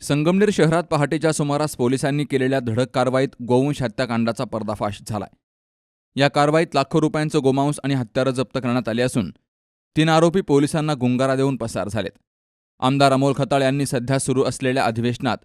संगमनेर शहरात पहाटेच्या सुमारास पोलिसांनी केलेल्या धडक कारवाईत गोवंश हत्याकांडाचा पर्दाफाश झालाय. या कारवाईत लाखो रुपयांचं गोमांस आणि हत्यारं जप्त करण्यात आली असून तीन आरोपी पोलिसांना गुंगारा देऊन पसार झालेत. आमदार अमोल खताळ यांनी सध्या सुरू असलेल्या अधिवेशनात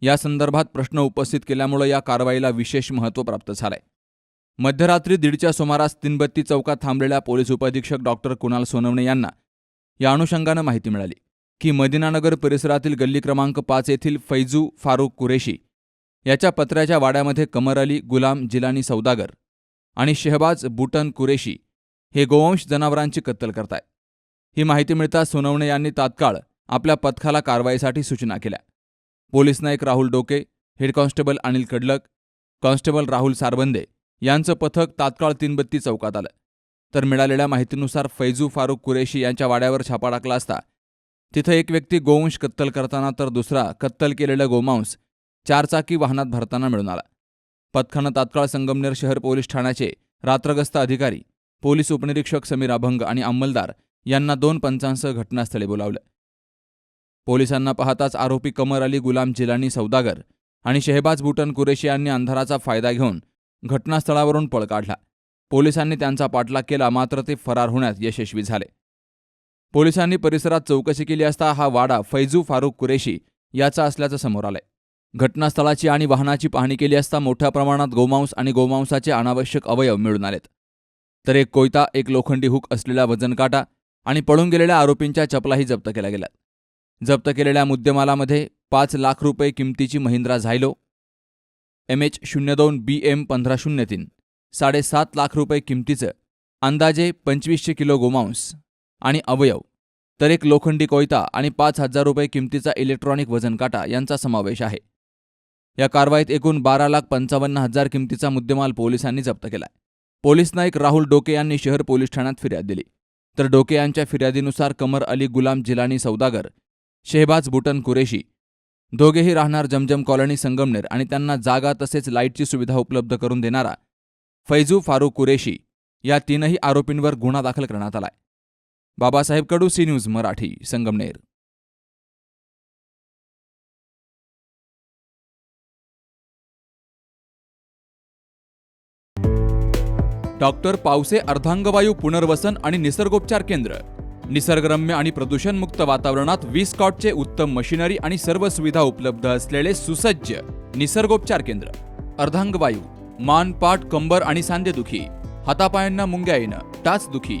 या संदर्भात प्रश्न उपस्थित केल्यामुळे या कारवाईला विशेष महत्त्व प्राप्त झालंय. मध्यरात्री दीडच्या सुमारास तीनबत्ती चौकात थांबलेल्या पोलीस उपअधीक्षक डॉक्टर कुणाल सोनवणे यांना या अनुषंगानं माहिती मिळाली. की मदिनानगर परिसरातील गल्ली क्रमांक पाच येथील फैजू फारुख कुरेशी याच्या पत्र्याच्या वाड्यामध्ये कमर अली गुलाम जिलानी सौदागर आणि शहबाज बुटन कुरेशी हे गोवंश जनावरांची कत्तल करताय. ही माहिती मिळताच सोनवणे यांनी तात्काळ आपल्या पथकाला कारवाईसाठी सूचना केल्या. Police Naik Rahul Doke head constable Anil Kadlak constable Rahul Sarbande यांचं पथक तात्काळ तीनबत्ती चौकात आलं. तर मिळालेल्या माहितीनुसार फैजू फारुख कुरेशी यांच्या वाड्यावर छापा टाकला असता तिथं एक व्यक्ती गोवंश कत्तल करताना तर दुसरा कत्तल केलेलं गोमांस चारचाकी वाहनात भरताना मिळून आला. पथकानं तात्काळ संगमनेर शहर पोलीस ठाण्याचे रात्रगस्त अधिकारी पोलीस उपनिरीक्षक समीर अभंग आणि अंमलदार यांना दोन पंचांसह घटनास्थळी बोलावलं. पोलिसांना पाहताच आरोपी कमर अली गुलाम जिलानी सौदागर आणि शेहबाज बुटन कुरेशी यांनी अंधाराचा फायदा घेऊन घटनास्थळावरून पळ काढला. पोलिसांनी त्यांचा पाठलाग केला मात्र ते फरार होण्यात यशस्वी झाले. पोलिसांनी परिसरात चौकशी केली असता हा वाडा फैजू फारुख कुरेशी याचा असल्याचं समोर आलंय. घटनास्थळाची आणि वाहनाची पाहणी केली असता मोठ्या प्रमाणात गोमांस आणि गोमांसाचे अनावश्यक अवयव मिळून आलेत. तर एक कोयता एक लोखंडी हुक असलेला वजनकाटा आणि पळून गेलेल्या आरोपींच्या चपलाही जप्त केल्या गेल्या जप्त केलेल्या मुद्देमालामध्ये पाच लाख रुपये किमतीची महिंद्रा झायलो एम एच शून्य दोन बी एम पंधरा शून्य तीन साडेसात लाख रुपये किमतीचं अंदाजे पंचवीसशे किलो गोमांस आणि अवयव. तर एक लोखंडी कोयता आणि पाच हजार रुपये किमतीचा इलेक्ट्रॉनिक वजन काटा यांचा समावेश आहे. या कारवाईत एकूण बारा लाख पंचावन्न हजार किमतीचा मुद्देमाल पोलिसांनी जप्त केलाय. पोलीस नाईक राहुल डोके यांनी शहर पोलीस ठाण्यात फिर्याद दिली. तर डोके यांच्या फिर्यादीनुसार कमर अली गुलाम जिलानी सौदागर शेहबाज बुटन कुरेशी दोघेही राहणार जमजम कॉलनी संगमनेर आणि त्यांना जागा तसेच लाईटची सुविधा उपलब्ध करून देणारा फैजू फारूक कुरेशी या तीनही आरोपींवर गुन्हा दाखल करण्यात आलाय. Babasaheb Kadu C news Marathi Sangamner. Doctor Pawase अर्धांगवायू पुनर्वसन आणि निसर्गोपचार केंद्र. निसर्गरम्य आणि प्रदूषणमुक्त वातावरणात वीस कॉटचे उत्तम मशिनरी आणि सर्व सुविधा उपलब्ध असलेले सुसज्ज निसर्गोपचार केंद्र. अर्धांगवायू मान पाठ कंबर आणि सांधेदुखी हातापायांना मुंग्या येणं टाचदुखी